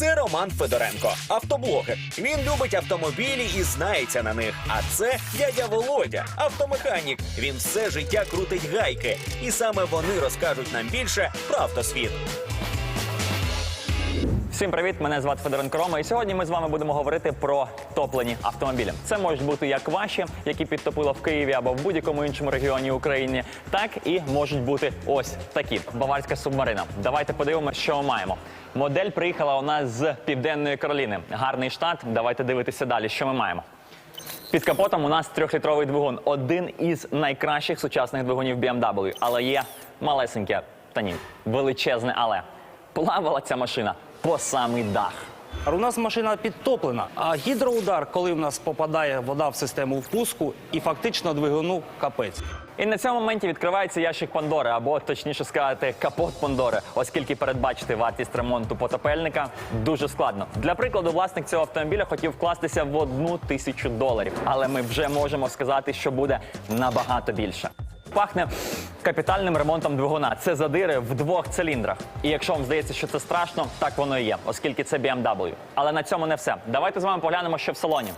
Це Роман Федоренко, автоблогер. Він любить автомобілі і знається на них. А це дядя Володя, автомеханік. Він все життя крутить гайки, і саме вони розкажуть нам більше про автосвіт. Всім привіт! Мене звати Федоренко Рома, і сьогодні ми з вами будемо говорити про топлені автомобілі. Це можуть бути як ваші, які підтопило в Києві або в будь-якому іншому регіоні України, так і можуть бути ось такі баварська субмарина. Давайте подивимося, що ми маємо. Модель приїхала у нас з південної Кароліни. Гарний штат. Давайте дивитися далі, що ми маємо. Під капотом у нас трьохлітровий двигун, один із найкращих сучасних двигунів BMW. Але є малесеньке, та ні, величезне але. Плавала ця машина по самий дах. У нас машина підтоплена, а гідроудар, коли в нас попадає вода в систему впуску, і фактично двигуну капець. І на цьому моменті відкривається ящик Пандори, або точніше сказати, капот Пандори, оскільки передбачити вартість ремонту потопельника дуже складно. Для прикладу, власник цього автомобіля хотів вкластися в одну тисячу доларів, але ми вже можемо сказати, що буде набагато більше. Пахне капітальним ремонтом двигуна. Це задири в двох циліндрах. І якщо вам здається, що це страшно, так воно і є, оскільки це BMW. Але на цьому не все. Давайте з вами поглянемо, що в салоні.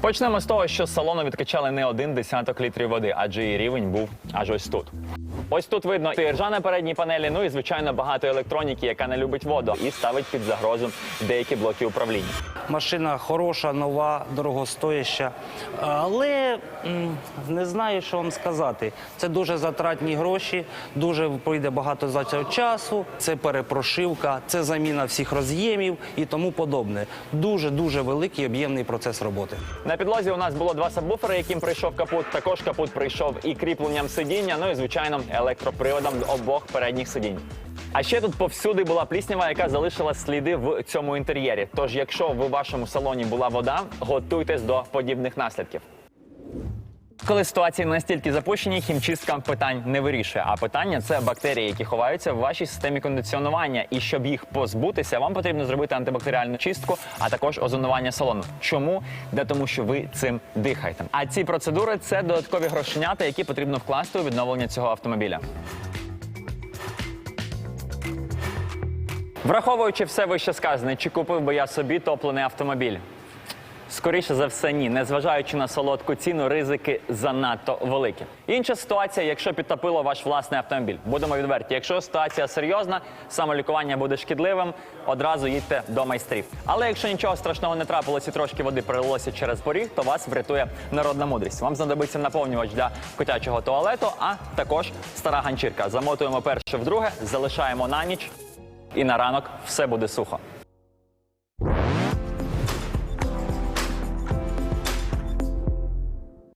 Почнемо з того, що з салону відкачали не один десяток літрів води, адже її рівень був аж ось тут. Ось тут видно і ржа на передній панелі, ну і звичайно багато електроніки, яка не любить воду і ставить під загрозу деякі блоки управління. Машина хороша, нова, дорогостояща. Але не знаю, що вам сказати. Це дуже затратні гроші, дуже пройде багато за цього часу. Це перепрошивка, це заміна всіх роз'ємів і тому подобне. Дуже дуже великий об'ємний процес роботи. На підлозі у нас було два сабвуфери, яким прийшов капут. Також капут прийшов і кріпленням сидіння, ну і звичайно електроприводом обох передніх сидінь. А ще тут повсюди була пліснява, яка залишила сліди в цьому інтер'єрі. Тож, якщо в вашому салоні була вода, готуйтесь до подібних наслідків. Коли ситуації настільки запущені, хімчистка питань не вирішує. А питання це бактерії, які ховаються в вашій системі кондиціонування. І щоб їх позбутися, вам потрібно зробити антибактеріальну чистку, а також озонування салону. Чому? Де тому, що ви цим дихаєте. А ці процедури це додаткові грошенята, які потрібно вкласти у відновлення цього автомобіля. Враховуючи все вище сказане, чи купив би я собі топлений автомобіль? Скоріше за все, ні. Незважаючи на солодку ціну, ризики занадто великі. Інша ситуація, якщо підтопило ваш власний автомобіль. Будемо відверті. Якщо ситуація серйозна, самолікування буде шкідливим, одразу їдьте до майстрів. Але якщо нічого страшного не трапилось і трошки води пролилося через поріг, то вас врятує народна мудрість. Вам знадобиться наповнювач для котячого туалету, а також стара ганчірка. Замотуємо перше в друге, залишаємо на ніч, і на ранок все буде сухо.